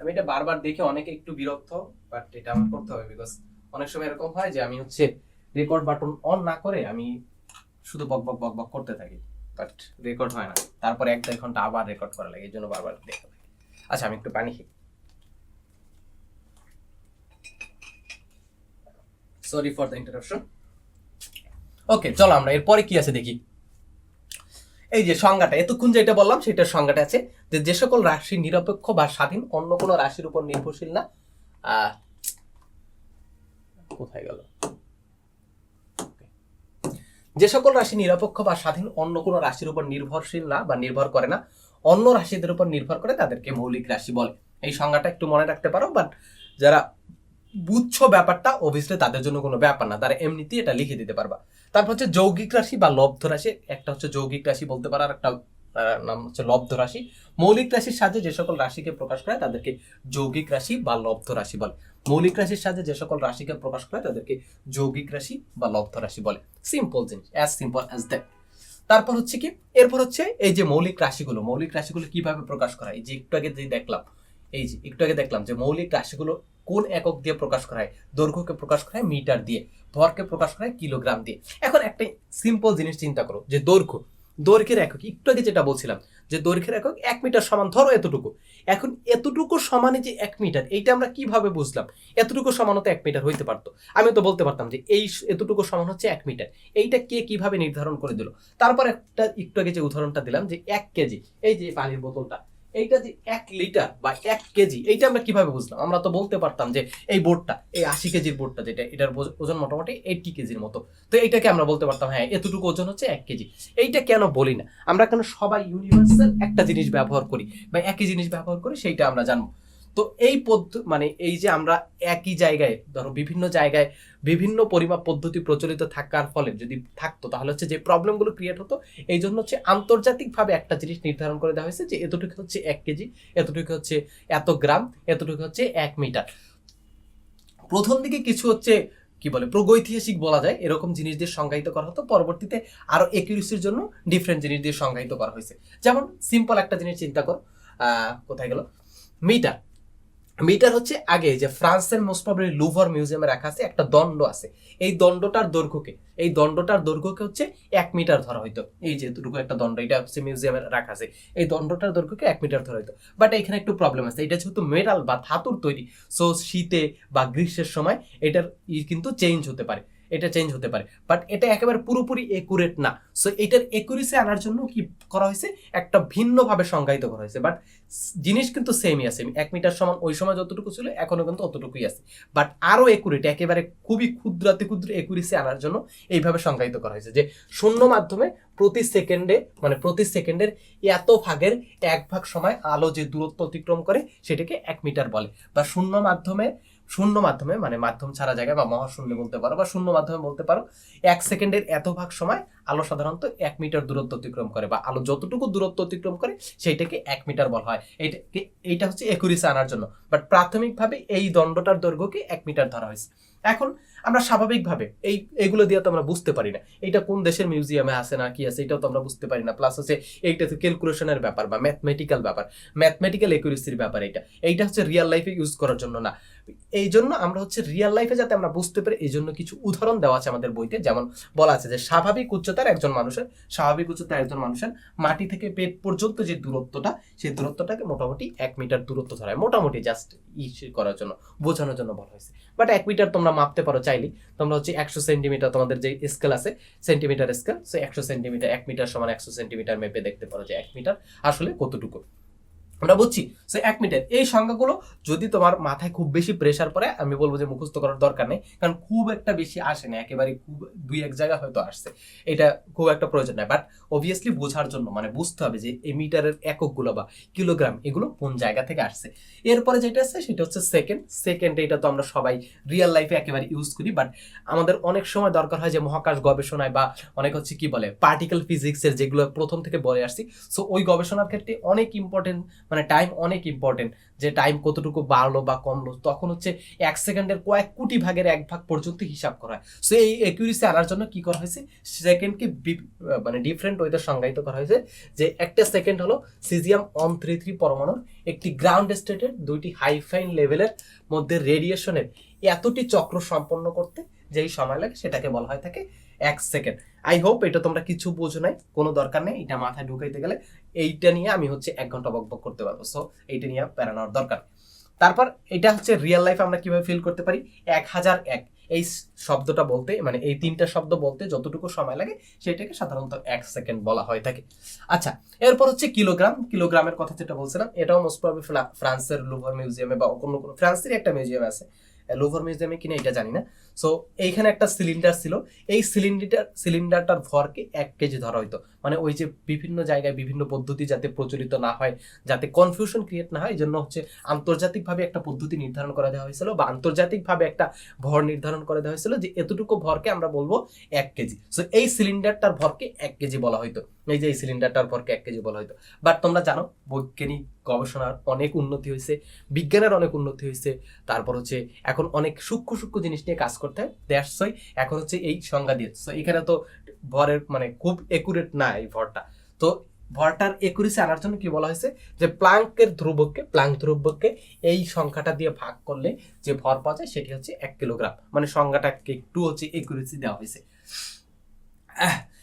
আমি এটা বারবার দেখে অনেকে একটু বিরক্ত বাট এটা আমার করতে হবে বিকজ অনেক সময় এরকম হয় যে আমি হচ্ছে রেকর্ড বাটন অন না করে আমি শুধু বক বক বক বক করতে থাকি বাট রেকর্ড হয় না। তারপরে এক, দেড় ঘণ্টা আবার রেকর্ড করা লাগে, এই জন্য বারবার দেখতে থাকি। আচ্ছা আমি একটু পানি খাই sorry for the interruption okay চলো আমরা এরপরে কি আছে দেখি। এই যে সংজ্ঞাটা, এতক্ষণ যেটা বললাম সেটার সংজ্ঞাটা আছে যে যে সকল রাশি নিরপেক্ষ বা স্বাধীন, অন্য কোনো রাশির উপর নির্ভরশীল না। কোথায় গেল? যে সকল রাশি নিরপেক্ষ বা স্বাধীন, অন্য কোনো রাশির উপর নির্ভরশীল না বা নির্ভর করে না, অন্য রাশিদের উপর নির্ভর করে তাদেরকে মৌলিক রাশি বলে। এই সংজ্ঞাটা একটু মনে রাখতে পারো বাট যারা বুঝছ ব্যাপারটা অবভিয়াসলি তাদের জন্য কোনো ব্যাপার না। তারা এমনিতেই এটা লিখে দিতে পারবা। তারপর হচ্ছে যৌগিক রাশি বা লব্ধ রাশি, একটা হচ্ছে যৌগিক রাশি বলতে পারো আর একটা নাম হচ্ছে লব্ধ রাশি। মৌলিক রাশির সাহায্যে যে সকল রাশিকে প্রকাশ করে তাদেরকে যৌগিক রাশি বা লব্ধ রাশি বলে। মৌলিক রাশির সাহায্যে যে সকল রাশিকে প্রকাশ করে তাদেরকে যৌগিক রাশি বা লব্ধ রাশি বলে। সিম্পল জিনিস অ্যাজ সিম্পল অ্যাজ দ্যাট তারপর হচ্ছে কি? এরপর হচ্ছে এই যে মৌলিক রাশিগুলো মৌলিক রাশিগুলো কীভাবে প্রকাশ করা এই যে একটু আগে যে দেখলাম, এই যে একটু আগে দেখলাম যে মৌলিক রাশিগুলো কোন একক দিয়ে প্রকাশ করা হয়? দৈর্ঘ্যকে প্রকাশ করা হয় মিটার দিয়ে, ভরকে প্রকাশ করা হয় কিলোগ্রাম দিয়ে। এখন একটা সিম্পল জিনিস চিন্তা করো যে দৈর্ঘ্য, দৈর্ঘ্যের একক। একটু আগে যেটা বলছিলাম যে দৈর্ঘ্যের একক এক মিটার সমান, ধরো এতটুকু। এখন এতটুকু সমানে যে এক মিটার, এইটা আমরা কীভাবে বুঝলাম? এতটুকু সমান হতে এক মিটার হইতে পারতো। আমি তো বলতে পারতাম যে এই এতটুকু সমান হচ্ছে এক মিটার। এইটা কে কীভাবে নির্ধারণ করে দিল? তারপর একটা, একটু আগে যে উদাহরণটা দিলাম যে এক কেজি, এই যে পানির বোতলটা এইটা যে এক লিটার বা এক কেজি, এইটা আমরা কীভাবে বুঝলাম আমরা তো বলতে পারতাম যে এই বোর্ডটা, এই আশি কেজির বোর্ডটা যেটা, এটার ওজন মোটামুটি এইটি কেজির মতো। তো এইটাকে আমরা বলতে পারতাম হ্যাঁ এতটুকু ওজন হচ্ছে এক কেজি। এইটা কেন বলি না? আমরা কেন সবাই ইউনিভার্সাল একটা জিনিস ব্যবহার করি? বা একই জিনিস ব্যবহার করি সেইটা আমরা জানব। তো এই পদ্ধ মানে এই যে আমরা একই জায়গায়, ধরো বিভিন্ন জায়গায় বিভিন্ন পরিমাপ পদ্ধতি প্রচলিত থাকার ফলে যদি থাকতো, তাহলে হচ্ছে যে প্রবলেমগুলো ক্রিয়েট হতো। এই জন্য হচ্ছে আন্তর্জাতিকভাবে একটা জিনিস নির্ধারণ করে দেওয়া হয়েছে যে এতটুকু হচ্ছে এক কেজি, এতটুকু হচ্ছে এত গ্রাম, এতটুকু হচ্ছে এক মিটার। প্রথম দিকে কিছু হচ্ছে, কি বলে, প্রগৈতিহাসিক বলা যায়। এরকম জিনিস দিয়ে সংজ্ঞায়িত করা হতো। পরবর্তীতে আরও একিউরেসির জন্য ডিফারেন্ট জিনিস দিয়ে সংজ্ঞায়িত করা হয়েছে। যেমন সিম্পল একটা জিনিস চিন্তা করো কোথায় গেল? মিটার মিটার হচ্ছে আগে যে ফ্রান্সের মোস্ট প্রবলি লুভার মিউজিয়ামে রাখা আছে, একটা দণ্ড আছে। এই দণ্ডটার দৈর্ঘ্যকে, এই দণ্ডটার দৈর্ঘ্যকে হচ্ছে এক মিটার ধরা হইতো। এই যে দুর্গ একটা দণ্ড, এটা হচ্ছে মিউজিয়ামে রাখা আছে। এই দণ্ডটার দৈর্ঘ্যকে এক মিটার ধরা হইতো। বাট এখানে একটু প্রবলেম আছে। এটা যেহেতু মেটাল বা ধাতুর তৈরি সো শীতে বা গ্রীষ্মের সময় এটার কিন্তু চেঞ্জ হতে পারে। এটা চেঞ্জ হতে পারে। বাট এটা একেবারে পুরোপুরি একুরেট না। সো এটার একুরেসি আনার জন্য কি করা হয়েছে? একটা ভিন্নভাবে সংজ্ঞায়িত করা হয়েছে। বাট জিনিস কিন্তু সেমই আছে। এক মিটার সমান ওই সময় যতটুকু ছিল, এখনও কিন্তু অতটুকুই আছে। বাট আরও একুরেট একেবারে খুবই ক্ষুদ্রাতি ক্ষুদ্র একুরেসি আনার জন্য এইভাবে সংজ্ঞায়িত করা হয়েছে। যে শূন্য মাধ্যমে প্রতি সেকেন্ডে মানে প্রতি সেকেন্ডের এত ভাগের এক ভাগ সময় আলো যে দূরত্ব অতিক্রম করে, সেটাকে এক মিটার বলে। বা শূন্য মাধ্যমে শূন্য মাধ্যমে মানে মাধ্যম ছাড়া জায়গায় বা মহাশূন্য বলতে পারো বা শূন্য মাধ্যমে বলতে পারো, এক সেকেন্ডের এত ভাগ সময় আলো সাধারণত এক মিটার দূরত্ব অতিক্রম করে বা আলো যতটুকু দূরত্ব অতিক্রম করে সেইটাকে এক মিটার বলা হয়। এইটাকে এইটা হচ্ছে একুরিসে আনার জন্য। বাট প্রাথমিকভাবে এই দণ্ডটার দৈর্ঘ্যকে এক মিটার ধরা হয়েছে। এখন আমরা স্বাভাবিকভাবে এই, এগুলো দিয়ে তো আমরা বুঝতে পারি না। এটা কোন দেশের মিউজিয়ামে আছে না কি আছে এটাও তো আমরা বুঝতে পারি না। প্লাস হচ্ছে এইটা তো ক্যালকুলেশনের ব্যাপার বা ম্যাথমেটিক্যাল ব্যাপার। ম্যাথমেটিক্যাল একুরেসির ব্যাপার এটা এইটা হচ্ছে রিয়েল লাইফে ইউজ করার জন্য না। এই জন্য আমরা হচ্ছে রিয়েল লাইফে যাতে আমরা বুঝতে পারি এই জন্য কিছু উদাহরণ দেওয়া আছে আমাদের বইতে। যেমন বলা আছে যে, স্বাভাবিক উচ্চতার একজন মানুষের, স্বাভাবিক উচ্চতার একজন মানুষের মাটি থেকে পেট পর্যন্ত যে দূরত্বটা, সেই দূরত্বটাকে মোটামুটি এক মিটার দূরত্ব ধরায় মোটামুটি জাস্ট ই করার জন্য, বোঝানোর জন্য বলা হয়েছে। বাট এক মিটার তোমরা মাপতে পারো চাইলে। তোমরা হচ্ছে একশো সেন্টিমিটার তোমাদের যে স্কেল আছে সেন্টিমিটার স্কেল সো একশো সেন্টিমিটার এক মিটার সমান একশো সেন্টিমিটার মেপে দেখতে পারো যে এক মিটার আসলে কতটুকু। আমরা বুঝছি। সে এক মিটার এই সংখ্যাগুলো যদি তোমার মাথায় খুব বেশি প্রেশার পড়ে, আমি বলব যে মুখস্থ করার দরকার নেই। কারণ খুব একটা বেশি আসে না, একেবারে খুব দুই এক জায়গায় হয়তো আসছে। এটা খুব একটা প্রয়োজন নাই বাট অবভিয়াসলি বোঝার জন্য মানে বুঝতে হবে যে এই মিটারের এককগুলো বা কিলোগ্রাম এগুলো কোন জায়গা থেকে আসছে। এরপরে যেটা আছে, সেটা হচ্ছে সেকেন্ড সেকেন্ড এটা তো আমরা সবাই রিয়েল লাইফে একেবারে ইউজ করি। বাট আমাদের অনেক সময় দরকার হয় যে মহাকাশ গবেষণায় বা অনেক হচ্ছে কি বলে পার্টিকেল ফিজিক্সের যেগুলো প্রথম থেকে বলে আসছি। সো ওই গবেষণার ক্ষেত্রে অনেক ইম্পর্টেন্ট মানে টাইম অনেক ইম্পর্টেন্ট যে টাইম কতটুকু বাড়লো বা কমলো, তখন হচ্ছে এক সেকেন্ডের কয়েক কোটি ভাগের এক ভাগ পর্যন্ত হিসাব করা হয়। সো এই একিউরেসি আনার জন্য কি করা হয়েছে? সেকেন্ডকে মানে ডিফারেন্ট ওয়েতে সংজ্ঞায়িত করা হয়েছে, যে একটা সেকেন্ড হলো সিজিয়াম অন থ্রি থ্রি পরমাণুর একটি গ্রাউন্ড স্টেটের দুইটি হাইফাইন লেভেলের মধ্যে রেডিয়েশনের এতটি চক্র সম্পন্ন করতে যেই সময় লাগে সেটাকে বলা হয় থাকে এক সেকেন্ড আই হোপ এটা তোমরা কিছু বোঝো নাই, কোনো দরকার নেই, এটা মাথায় ঢুকাইতে গেলে এইটা নিয়ে আমি হচ্ছে এক ঘণ্টা বকবক করতে পারব। সো এইটা নিয়ে প্যারা নেওয়ার দরকার তারপর এটা হচ্ছে রিয়েল লাইফ আমরা কীভাবে ফিল করতে পারি? এক হাজার এক। এই শব্দটা বলতে মানে এই তিনটা শব্দ বলতে যতটুকু সময় লাগে সেটাকে সাধারণত এক সেকেন্ড বলা হয় থাকে। আচ্ছা এরপর হচ্ছে কিলোগ্রাম কিলোগ্রামের কথা যেটা বলছিলাম, এটাও মোস্ট প্রবলি ফ্রান্সের লুভার মিউজিয়ামে বা অন্য কোনো ফ্রান্সের একটা মিউজিয়াম আছে। লুভার মিউজিয়ামে কিনা, এটা জানি না। সো এইখানে একটা সিলিন্ডার ছিল। এই সিলিন্ডার সিলিন্ডারটার ভরকে এক কেজি ধরা হইতো। মানে ওই যে বিভিন্ন জায়গায়, বিভিন্ন পদ্ধতি যাতে প্রচলিত না হয়, যাতে কনফিউশন ক্রিয়েট না হয় এই জন্য হচ্ছে আন্তর্জাতিকভাবে একটা পদ্ধতি নির্ধারণ করে দেওয়া হয়েছিল বা আন্তর্জাতিকভাবে একটা ভর নির্ধারণ করে দেওয়া হয়েছিল যে এতটুকু ভরকে আমরা বলব এক কেজি। সো এই সিলিন্ডারটার ভরকে এক কেজি বলা হইতো। এই যে এই সিলিন্ডারটার ভরকে এক কেজি বলা হইতো বাট তোমরা জানো, বৈজ্ঞানিক গবেষণার অনেক উন্নতি হয়েছে, বিজ্ঞানের অনেক উন্নতি হয়েছে। তারপর হচ্ছে এখন অনেক সূক্ষ্ম সূক্ষ্ম জিনিস নিয়ে কাজ করতে হয়। দ্যাটস ওয়াই এখন হচ্ছে এই সংজ্ঞা দিয়ে সো এখানে তো ভরের মানে খুব একুরেট না এই ভরটা। তো ভরটার একুরেসি আনার জন্য কি বলা হয়েছে? যে প্লাঙ্কের ধ্রুবককে প্লাঙ্ক ধ্রুবককে এই সংখ্যাটা দিয়ে ভাগ করলে যে ভর পাওয়া যায় সেটি হচ্ছে এক কিলোগ্রাম মানে সংখ্যাটাকে একটু হচ্ছে একুরেসি দেওয়া হয়েছে।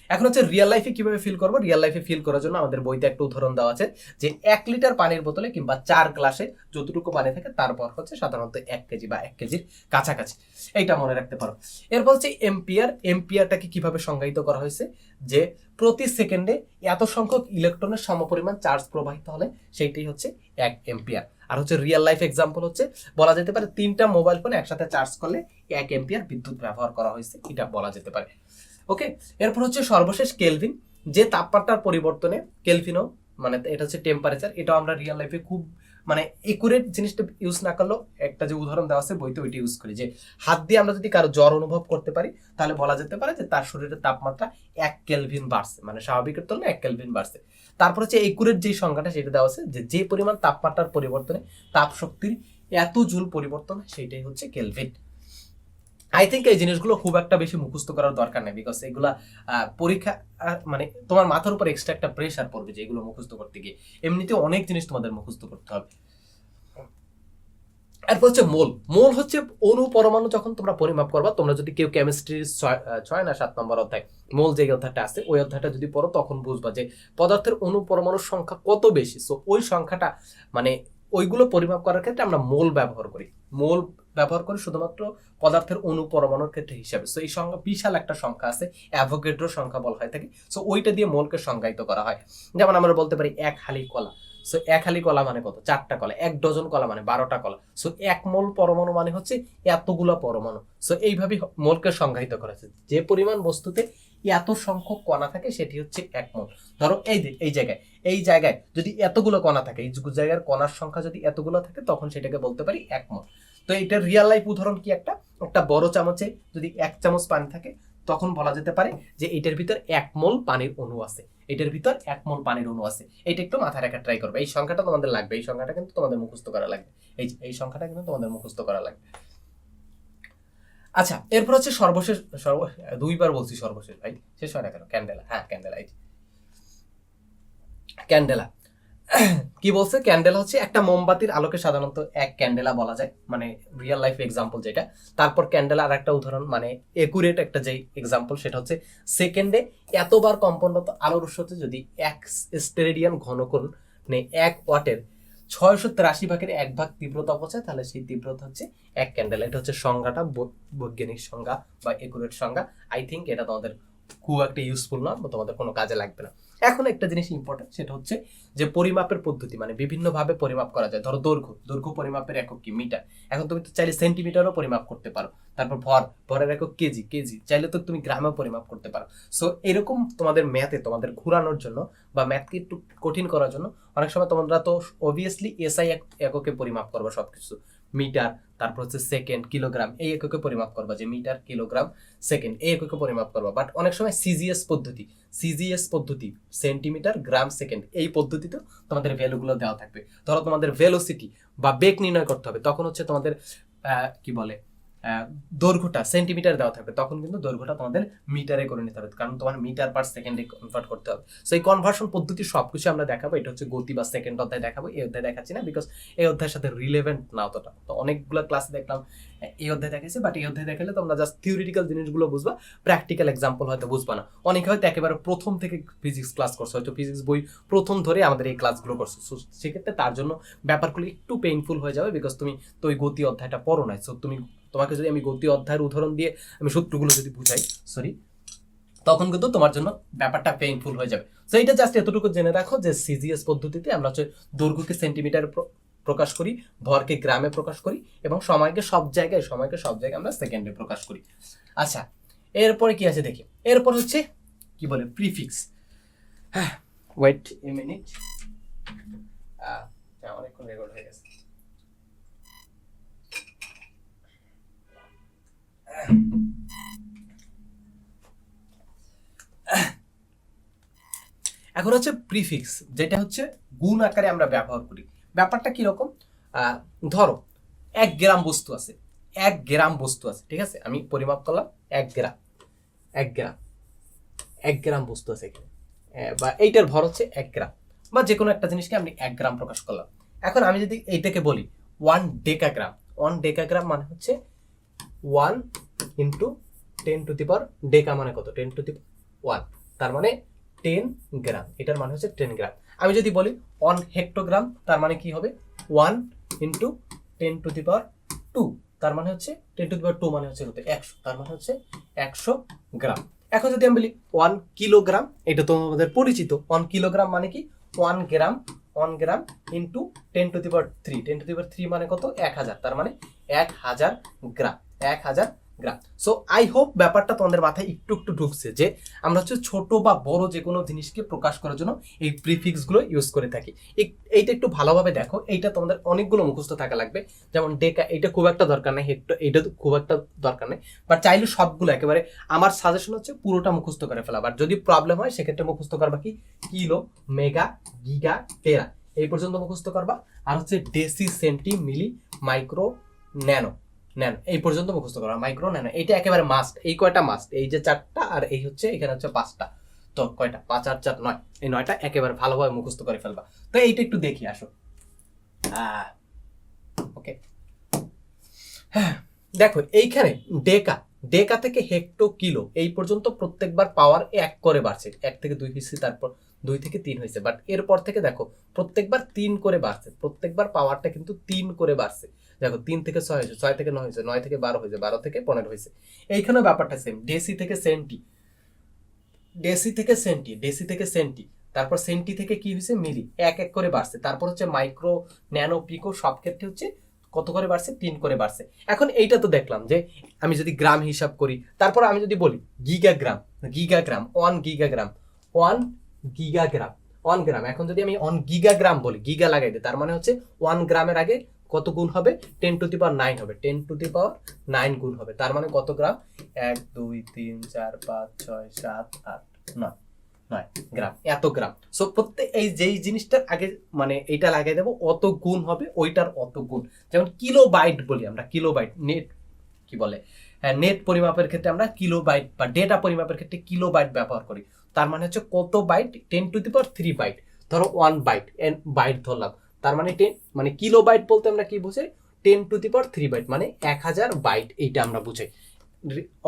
এখন হচ্ছে রিয়েল লাইফে কীভাবে ফিল করব? রিয়েল লাইফে ফিল করার জন্য আমাদের বইতে একটা উদাহরণ দেওয়া আছে যে এক লিটার পানির বোতলে কিংবা চার গ্লাসে যতটুকু পানি থাকে তারপর হচ্ছে সাধারণত এক কেজি বা এক কেজির কাছাকাছি। এইটা মনে রাখতে পারো। এরপর হচ্ছে এম্পিয়ার। এম্পিয়ারটাকে কীভাবে সংজ্ঞায়িত করা হয়েছে? যে প্রতি সেকেন্ডে এত সংখ্যক ইলেকট্রনের সমপরিমাণ চার্জ প্রবাহিত হলে সেইটাই হচ্ছে এক এম্পিয়ার। আর হচ্ছে রিয়েল লাইফ এক্সাম্পল হচ্ছে, বলা যেতে পারে তিনটা মোবাইল ফোন একসাথে চার্জ করলে এক এম্পিয়ার বিদ্যুৎ ব্যবহার করা হয়েছে। এটা বলা যেতে পারে। ওকে? এরপর হচ্ছে সর্বশেষ কেলভিন, যে তাপমাত্রার পরিবর্তনে কেলভিনও মানে এটা হচ্ছে টেম্পারেচার এটাও আমরা রিয়েল লাইফে খুব মানে একুরেট জিনিসটা ইউজ না করলেও একটা যে উদাহরণ দেওয়া আছে বইতে ওইটা ইউজ করি যে হাত দিয়ে আমরা যদি কারও জ্বর অনুভব করতে পারি, তাহলে বলা যেতে পারে যে তার শরীরের তাপমাত্রা এক কেলভিন বাড়ছে মানে স্বাভাবিকের তুলনায় এক কেলভিন বাড়ছে। তারপর হচ্ছে একুরেট যে সংখ্যাটা সেটা দেওয়া আছে যে যে পরিমাণ তাপমাত্রার পরিবর্তনে তাপ শক্তির এত জুল পরিবর্তন সেটাই হচ্ছে কেলভিন। আই থিঙ্ক এই জিনিসগুলো খুব একটা বেশি মুখস্থ করার দরকার নেই বিকজ এগুলা পরীক্ষা মানে তোমার মাথার উপর এক্সট্রা একটা প্রেশার পড়বে যে এগুলো মুখস্থ করতে গিয়ে। এমনিতে অনেক জিনিস তোমাদের মুখস্থ করতে হবে। এরপর হচ্ছে মোল। মোল হচ্ছে অণু পরমাণু যখন তোমরা পরিমাপ করবা, তোমরা যদি কেউ কেমিস্ট্রির ছয় না সাত নম্বর অধ্যায়, মোল যে অধ্যায়টা আছে, ওই অধ্যায়টা যদি পড়ো, তখন বুঝবা যে পদার্থের অণু পরমাণুর সংখ্যা কত বেশি। সো ওই সংখ্যাটা মানে ওইগুলো পরিমাপ করার ক্ষেত্রে আমরা মোল ব্যবহার করি। মোল ব্যবহার করি শুধুমাত্র পদার্থের অণু পরমাণুর ক্ষেত্রে হিসাবে। সো এই সংখ্যা বিশাল একটা সংখ্যা আছে অ্যাভোগেড্রো সংখ্যা বলা হয় থাকে সো ওইটা দিয়ে মোলকে সংজ্ঞায়িত করা হয়। যেমন আমরা বলতে পারি এক হালি কলা। সো এক হালি কলা মানে কত? চারটা কলা। এক ডজন কলা মানে বারোটা কলা। সো এক মোল পরমাণু মানে হচ্ছে এতগুলা পরমাণু। সো এইভাবে মোলকে সংজ্ঞায়িত করা হয়েছে। যে পরিমাণ বস্তুতে এত সংখ্যক কণা থাকে, সেটি হচ্ছে এক মোল। ধরো এই যে, এই জায়গায়। এই জায়গায় যদি এতগুলো কণা থাকে, এই জায়গার কণার সংখ্যা যদি এতগুলো থাকে, তখন সেটাকে বলতে পারি এক মোল। তো এটা রিয়েল লাইফ উদাহরণ কি একটা? একটা বড় চামচে যদি এক চামচ পানি থাকে, তখন বলা যেতে পারে যে এটার ভিতর এক মোল পানির অণু আছে। এটার ভিতর এক মোল পানির অণু আছে। এটা একটু মাথায় রাখা ট্রাই করবে। এই সংখ্যাটা তোমাদের লাগবে। এই সংখ্যাটা কিন্তু তোমাদের মুখস্থ করা লাগবে। এই এই সংখ্যাটা কিন্তু তোমাদের মুখস্থ করা লাগবে। আচ্ছা এরপর হচ্ছে সর্বশেষ, সর্ব, দুইবার বলছি সর্বশেষ ভাই শেষ হয় না কেন? ক্যান্ডেলা হ্যাঁ ক্যান্ডেলা এই ক্যান্ডেলা কি বলছে? ক্যান্ডেল হচ্ছে একটা মোমবাতির আলোকে সাধারণত এক ক্যান্ডেলা বলা যায় মানে রিয়েল লাইফ এক্সাম্পল যেটা। তারপর ক্যান্ডেলা আর একটা উদাহরণ মানে একুরেট একটা যে এক্সাম্পল সেটা হচ্ছে সেকেন্ডে এতবার কম্পনত আলোর উৎসতে যদি এক স্টেরেডিয়ান ঘনকোণ মানে এক ওয়াটের ছয়শো তেরাশি ভাগের এক ভাগ তীব্রতা পৌঁছায় তাহলে সেই তীব্রতা হচ্ছে এক ক্যান্ডেল। এটা হচ্ছে সংজ্ঞাটা বৈজ্ঞানিক সংজ্ঞা বা একুরেট সংজ্ঞা। আই থিঙ্ক এটা তোমাদের খুব একটা ইউজফুল না তোমাদের কোনো কাজে লাগবে না। এখন একটা জিনিস ইম্পর্টেন্ট সেটা হচ্ছে যে পরিমাপের পদ্ধতি মানে বিভিন্নভাবে পরিমাপ করা যায়। ধরো দৈর্ঘ্য দৈর্ঘ্য পরিমাপের একক কি? মিটার। এখন তুমি তো চাইলে সেন্টিমিটারও পরিমাপ করতে পারো। তারপর ভর, ভরের একক কেজি কেজি। চাইলে তো তুমি গ্রামেও পরিমাপ করতে পারো। সো এরকম তোমাদের ম্যাথে তোমাদের ঘুরানোর জন্য বা ম্যাথকে একটু কঠিন করার জন্য, অনেক সময় তোমরা তো অবভিয়াসলি এসআই এককে পরিমাপ করবে সবকিছু। মিটার, তারপর হচ্ছে সেকেন্ড কিলোগ্রাম এই এককে পরিমাপ করবা যে মিটার কিলোগ্রাম সেকেন্ড এই এককে পরিমাপ করবা। বাট অনেক সময় সিজিএস পদ্ধতি সিজিএস পদ্ধতি সেন্টিমিটার গ্রাম সেকেন্ড এই পদ্ধতিতে তোমাদের ভ্যালুগুলো দেওয়া থাকবে। ধরো তোমাদের ভেলোসিটি বা বেগ নির্ণয় করতে হবে, তখন হচ্ছে তোমাদের কি বলে দৈর্ঘ্যটা সেন্টিমিটার দেওয়া থাকবে তখন কিন্তু দৈর্ঘ্যটা তোমাদের মিটারে করে নিতে হবে। কারণ তোমার মিটার পার সেকেন্ডে কনভার্ট করতে হবে। সো এই কনভার্সন পদ্ধতি সবকিছু আমরা দেখাবো। এটা হচ্ছে গতি বা সেকেন্ড অধ্যায় দেখাবো এই অধ্যায় দেখাচ্ছি না বিকজ এই অধ্যায়ের সাথে রিলেভেন্ট না অতটা। তো অনেকগুলো ক্লাসে দেখলাম এই অধ্যায় দেখাইছে বাট এই অধ্যায় দেখালে তোমরা জাস্ট থিওরিটিক্যাল জিনিসগুলো বুঝবা প্র্যাকটিক্যাল এক্সাম্পল হয়তো বুঝবা না। অনেকে হয়তো একেবারে প্রথম থেকে ফিজিক্স ক্লাস করছ হয়তো ফিজিক্স বই প্রথম ধরে আমাদের এই ক্লাসগুলো করছ। So, সেক্ষেত্রে তার জন্য ব্যাপারগুলো একটু পেইনফুল হয়ে যাবে বিকজ তুমি তো ওই গতি অধ্যায়টা পড়ো নাই। সো তুমি তোমাকে যদি আমি গতি অধ্যায়ের উদাহরণ দিয়ে আমি সূত্রগুলো যদি বুঝাই সরি তখন কিন্তু তোমার জন্য ব্যাপারটা পেইনফুল হয়ে যাবে। তো এটা জাস্ট এতটুকু জেনে রাখো যে সিজিএস পদ্ধতিতে আমরা হচ্ছে দৈর্ঘ্যকে সেন্টিমিটার প্রকাশ করি, ভরকে গ্রামে প্রকাশ করি এবং সময়কে সব জায়গায়, সময়কে সব জায়গায় আমরা সেকেন্ডে প্রকাশ করি। আচ্ছা এরপরে কি আছে দেখি? এরপর হচ্ছে, কি বলে প্রিফিক্স হ্যাঁ ওয়েট এ মিনিট অনেকক্ষণ রেকর্ড হয়ে গেছে। এখন হচ্ছে প্রিফিক্স যেটা হচ্ছে গুণ আকারে আমরা ব্যবহার করি। ব্যাপারটা কীরকম? ধরো, এক গ্রাম বস্তু আছে, এক গ্রাম বস্তু আছে, ঠিক আছে? আমি পরিমাপ করলাম, এক গ্রাম এক গ্রাম এক গ্রাম বস্তু আছে এখানে। বা এইটার ভর হচ্ছে এক গ্রাম, বা যে কোনো একটা জিনিসকে আমি এক গ্রাম প্রকাশ করলাম। এখন আমি যদি এইটাকে বলি ওয়ান ডেকাগ্রাম ওয়ান ডেকাগ্রাম মানে হচ্ছে one into ten to the power deca মানে কত? টেন টু দি ওয়ান তার মানে টেন গ্রাম এটার মানে হচ্ছে টেন গ্রাম আমি যদি বলি ওয়ান হেক্টোগ্রাম তার মানে কি হবে? One into ten to the power two তার মানে হচ্ছে ten to the power two মানে হচ্ছে কত একশো। তার মানে হচ্ছে একশো গ্রাম এখন যদি আমি বলি ওয়ান কিলোগ্রাম এটা তো আমাদের পরিচিত। ওয়ান কিলোগ্রাম মানে কি? One gram one gram into ten to the power three ten to the power three মানে কত? এক হাজার। তার মানে এক হাজার গ্রাম এক হাজার গ্রাম। সো আই হোপ ব্যাপারটা তোমাদের মাথায় একটু একটু ঢুকছে যে আমরা হচ্ছে ছোট বা বড় যে কোনো জিনিসকে প্রকাশ করার জন্য এই প্রিফিক্সগুলো ইউজ করে থাকি। এই- এইটা একটু ভালোভাবে দেখো, এইটা তোমাদের অনেকগুলো মুখস্থ থাকা লাগবে। যেমন ডেকা এটা খুব একটা দরকার নেই হেক্টো এইটা তো খুব একটা দরকার নেই। বাট চাইলে সবগুলো একেবারে আমার সাজেশন হচ্ছে পুরোটা মুখস্থ করে ফেলা। আর যদি প্রবলেম হয়, সেক্ষেত্রে মুখস্থ করবা কি? কিলো মেগা গিগা টেরা এই পর্যন্ত মুখস্থ করবা। আর হচ্ছে deci centi milli micro nano nano এই পর্যন্ত মুখস্থ করা মাইক্রো ন্যানো এটা একেবারে মাস্ট এই কয়টা মাস্ট এই যে চারটা আর এই হচ্ছে, এখানে হচ্ছে পাঁচটা। তো কয়টা? পাঁচ আর চার নয়। এই নয়টা একেবারে ভালোভাবে মুখস্থ করে ফেলবা। তো এইটা একটু দেখি, আসো। ওকে হ্যাঁ দেখো, এইখানে ডেকা ডেকা থেকে হেক্টো কিলো এই পর্যন্ত প্রত্যেকবার পাওয়ার এক করে বাড়ছে। এক থেকে দুই হয়েছে, তারপর দুই থেকে তিন হয়েছে। বাট এরপর থেকে দেখো, প্রত্যেকবার তিন করে বাড়ছে। প্রত্যেকবার পাওয়ারটা কিন্তু তিন করে বাড়ছে। দেখো, তিন থেকে ছয় হয়েছে, ছয় থেকে নয় হয়েছে, নয় থেকে বারো হয়েছে, বারো থেকে পনেরো হয়েছে। এইখানেও ব্যাপারটা সেম ডেসি থেকে সেন্টি ডেসি থেকে সেন্টি ডেসি থেকে সেন্টি তারপর সেন্টি থেকে কি হয়েছে? মিলি, এক এক করে বাড়ছে। তারপর হচ্ছে মাইক্রো ন্যানো পিকো সব ক্ষেত্রে হচ্ছে কত করে বাড়ছে? তিন করে বাড়ছে। এখন এইটা তো দেখলাম যে, আমি যদি গ্রাম হিসাব করি, তারপর আমি যদি বলি gigagram gigagram one gigagram one gigagram one gram এখন যদি আমি ওয়ান গিগাগ্রাম বলি গিগা লাগাই দিই, তার মানে হচ্ছে ওয়ান গ্রামের আগে কত গুণ হবে? Ten to the power nine হবে। Ten to the power nine গুণ হবে। তার মানে কত গ্রাম? এক, দুই, তিন, চার, পাঁচ, ছয়, সাত, আট, নয়। নয় গ্রাম। এত গ্রাম। সো প্রত্যেক এই যেই জিনিসটার আগে মানে এইটা লাগাই দেবো, অত গুণ হবে, ওইটার অত গুণ। যেমন কিলো বাইট বলি আমরা কিলো বাইট নেট কি বলে? নেট পরিমাপের ক্ষেত্রে আমরা কিলো বাইট বা ডেটা পরিমাপের ক্ষেত্রে কিলো বাইট ব্যবহার করি। তার মানে হচ্ছে কত byte ten to the power three byte ধরো ওয়ান বাইট এন বাইট ধরলাম। তার মানে টেন মানে কিলো বাইট বলতে আমরা কি বুঝাই? Ten to the power three byte মানে এক হাজার বাইট এইটা আমরা বুঝাই।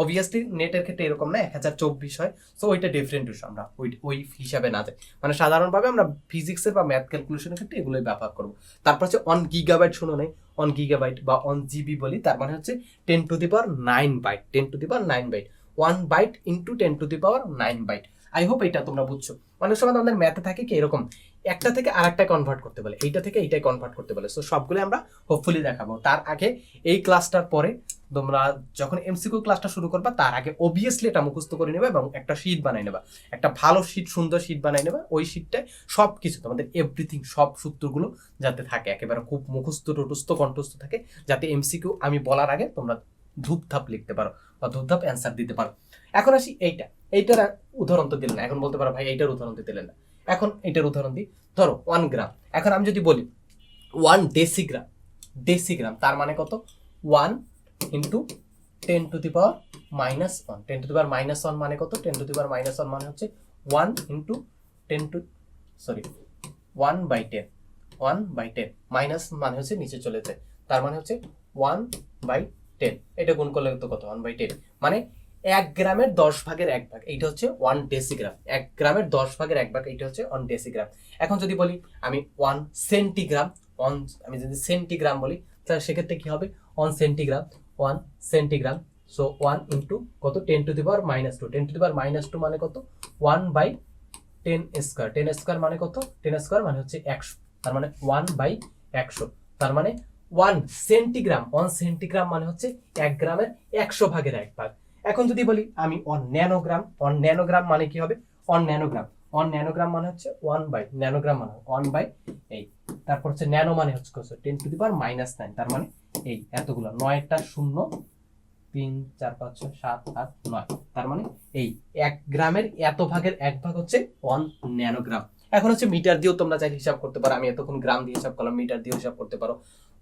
অবভিয়াসলি নেটের ক্ষেত্রে এরকম না, এক হাজার চব্বিশ হয়। সো ওইটা ডিফারেন্ট ইস্যু আমরা, ওই ওই হিসাবে না যাই মানে সাধারণভাবে আমরা ফিজিক্সের বা ম্যাথ ক্যালকুলেশনের ক্ষেত্রে এগুলোই ব্যবহার করব। তারপর হচ্ছে অন গিগাবাইট শুনো নাই অন গিগাবাইট বা অন জিবি বলি, তার মানে হচ্ছে ten to the power nine byte ten to the power nine byte one byte into ten to the power nine byte I hope এটা তোমরা বুঝছ। অনেক সময় আমাদের ম্যাথে থাকে কি, এরকম একটা থেকে আরেকটা কনভার্ট করতে বলে, এইটা থেকে এইটাই কনভার্ট করতে বলে। সো সবগুলো আমরা হোপফুলি দেখাবো। তার আগে এই ক্লাসটার পরে তোমরা যখন এমসিকিউ ক্লাসটা শুরু করবা, তার আগে অবভিয়াসলি এটা মুখস্থ করে নেবে এবং একটা শীট বানাই নেবা। একটা ভালো শীট সুন্দর শীট বানাই নেবা। ওই শীটটায় সব কিছু তোমাদের এভরিথিং সব সূত্রগুলো যাতে থাকে। একেবারে খুব মুখস্থ, টুটস্থ, কণ্ঠস্থ থাকে, যাতে এমসিকিউ আমি বলার আগে তোমরা ধূপধাপ লিখতে পারো বা ধূপধাপ অ্যান্সার দিতে পারো। এখন আসি এইটা। এইটার উদাহরণ তো দিলেন না। এখন বলতে পারো, ভাই, এইটার উদাহরণ দিলেন না। এখন এটার উদাহরণ দিই। ধরো ওয়ান গ্রাম এখন আমি যদি বলি ওয়ান দেশি গ্রাম দেশি গ্রাম তার মানে কত? One into ten to the power minus one ten to the power minus one মানে কত? Ten to the power minus one মানে হচ্ছে one into ten to sorry one by ten one by ten minus মানে হচ্ছে নিচে চলে যায়। তার মানে হচ্ছে ওয়ান বাই টেন এটা গুণ করলে তো কত? ওয়ান বাই টেন মানে এক গ্রামের দশ ভাগের এক ভাগ, এইটা হচ্ছে ওয়ান ডেসিগ্রাম এক গ্রামের দশ ভাগের এক ভাগ, এইটা হচ্ছে ওয়ান ডেসিগ্রাম এখন যদি বলি, আমি ওয়ান সেন্টিগ্রাম ওয়ান আমি যদি সেন্টিগ্রাম বলি, তাহলে সেক্ষেত্রে কি হবে? One centigram one centigram so one into কত? Ten to the power minus two ten to the power minus two মানে কত? One by ten square ten square মানে কত? টেন স্কোয়ার মানে হচ্ছে একশো। তার মানে ওয়ান বাই একশো। তার মানে ওয়ান সেন্টিগ্রাম ওয়ান সেন্টিগ্রাম মানে হচ্ছে এক গ্রামের একশো ভাগের এক ভাগ। এখন যদি বলি, আমি ওয়ান ন্যানোগ্রাম ওয়ান ন্যানোগ্রাম মানে কি হবে? ওয়ান ন্যানোগ্রাম ওয়ান ন্যানোগ্রাম মানে হচ্ছে ওয়ান বাই ন্যানোগ্রাম মানে ওয়ান বাই এই তারপর হচ্ছে ন্যানো মানে হচ্ছে কত? Ten to the power minus nine তার মানে এই এতগুলো। নয়টা শূন্য, তিন, চার, পাঁচ, ছয়, সাত, আট, নয়। তার মানে এই এক গ্রামের এত ভাগের এক ভাগ হচ্ছে ওয়ান ন্যানোগ্রাম এখন হচ্ছে মিটার দিয়েও তোমরা চাইলে হিসাব করতে পারো, আমি এতক্ষণ গ্রাম দিয়ে হিসাব করলাম, মিটার দিয়ে হিসাব করতে পারো।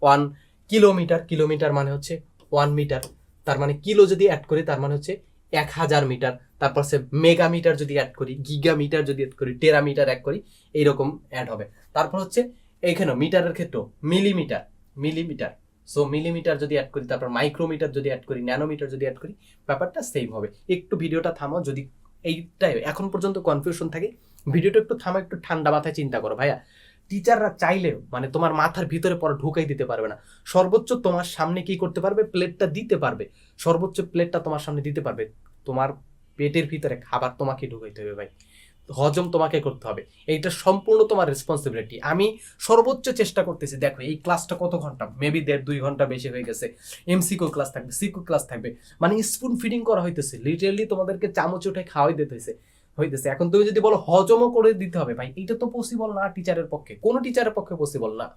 ওয়ান কিলোমিটার কিলোমিটার মানে হচ্ছে ওয়ান মিটার তার মানে কিলো যদি অ্যাড করি, তার মানে হচ্ছে এক হাজার মিটার। তারপর সে মেগা মিটার যদি অ্যাড করি গিগা মিটার যদি অ্যাড করি টেরা মিটার অ্যাড করি, এইরকম অ্যাড হবে। তারপর হচ্ছে এইখানে মিটারের ক্ষেত্রেও মিলিমিটার মিলিমিটার সো মিলিমিটার যদি অ্যাড করি, তারপর মাইক্রোমিটার যদি অ্যাড করি ন্যানোমিটার যদি অ্যাড করি, ব্যাপারটা সেম হবে। একটু ভিডিওটা থামাও, যদি এইটাই এখন পর্যন্ত কনফিউশন থাকে, ভিডিওটা একটু থামা একটু ঠান্ডা মাথায় চিন্তা করো ভাইয়া। টিচাররা চাইলেও মানে তোমার মাথার ভিতরে পরে ঢুকাই দিতে পারবে না। সর্বোচ্চ তোমার সামনে কি করতে পারবে? প্লেটটা দিতে পারবে। সর্বোচ্চ প্লেটটা তোমার সামনে দিতে পারবে। তোমার পেটের ভিতরে খাবার তোমাকে ঢুকাইতে হবে ভাই। হজম তোমাকে করতে হবে। এইটা সম্পূর্ণ তোমার রেসপন্সিবিলিটি আমি সর্বোচ্চ চেষ্টা করতেছি, দেখো এই ক্লাসটা কত ঘণ্টা? মেবি দেড়, দুই ঘণ্টা বেশি হয়ে গেছে। এমসিকিউ ক্লাস থাকবে সিকিউ ক্লাস থাকবে। মানে স্পুন ফিডিং করা হইতেছে। লিটারেলি তোমাদেরকে চামচ উঠে খাওয়াই দিতে হয়েছে হইতেছে। এখন তুমি যদি বলো হজমও করে দিতে হবে ভাই এটা তো পসিবল না টিচারের পক্ষে। কোনো টিচারের পক্ষে পসিবল না।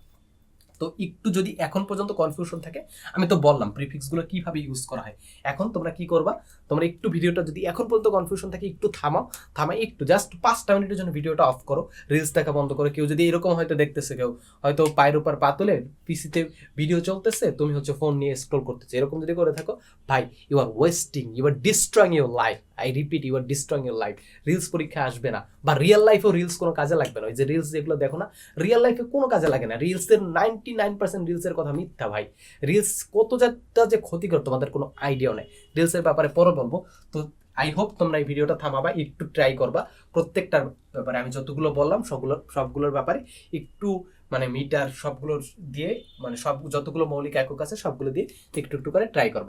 তো একটু যদি এখন পর্যন্ত কনফিউশন থাকে, আমি তো বললাম প্রিফিক্সগুলো কীভাবে ইউজ করা হয়। এখন তোমরা কি করবা? তোমরা একটু ভিডিওটা যদি এখন পর্যন্ত কনফিউশন থাকে, একটু থামাও, থামাই একটু জাস্ট পাঁচটা মিনিটের জন্য ভিডিওটা অফ করো রিলস দেখা বন্ধ করো। কেউ যদি এরকম হয়তো দেখতেছে কেউ, হয়তো পায়ের উপর পা তুলে পিসিতে ভিডিও চলতেছে, তুমি হচ্ছে ফোন নিয়ে স্ক্রল করতেছে। এরকম যদি করে থাকো, ভাই you are wasting you are destroying your life I repeat you are destroying your life reels পরীক্ষা আসবে না। বা রিয়েল লাইফেও রিলস কোনো কাজে লাগবে না। ওই যে রিলস যেগুলো দেখো না রিয়েল লাইফে কোনো কাজে লাগে না। রিলসের নাইনটি নাইন পার্সেন্ট রিলসের কথা মিথ্যা ভাই। রিলস কত যাত্রা যে ক্ষতিকর তোমাদের কোনো আইডিয়া নেই। রিলসের ব্যাপারে পরে বলব। তো আই হোপ তোমরা এই ভিডিওটা থামাবা, একটু ট্রাই করবা। প্রত্যেকটার ব্যাপারে আমি যতগুলো বললাম সবগুলো সবগুলোর ব্যাপারে একটু মানে মিটার সবগুলো দিয়ে মানে সব, যতগুলো মৌলিক একক আছে, সবগুলো দিয়ে একটু একটু করে ট্রাই করবা।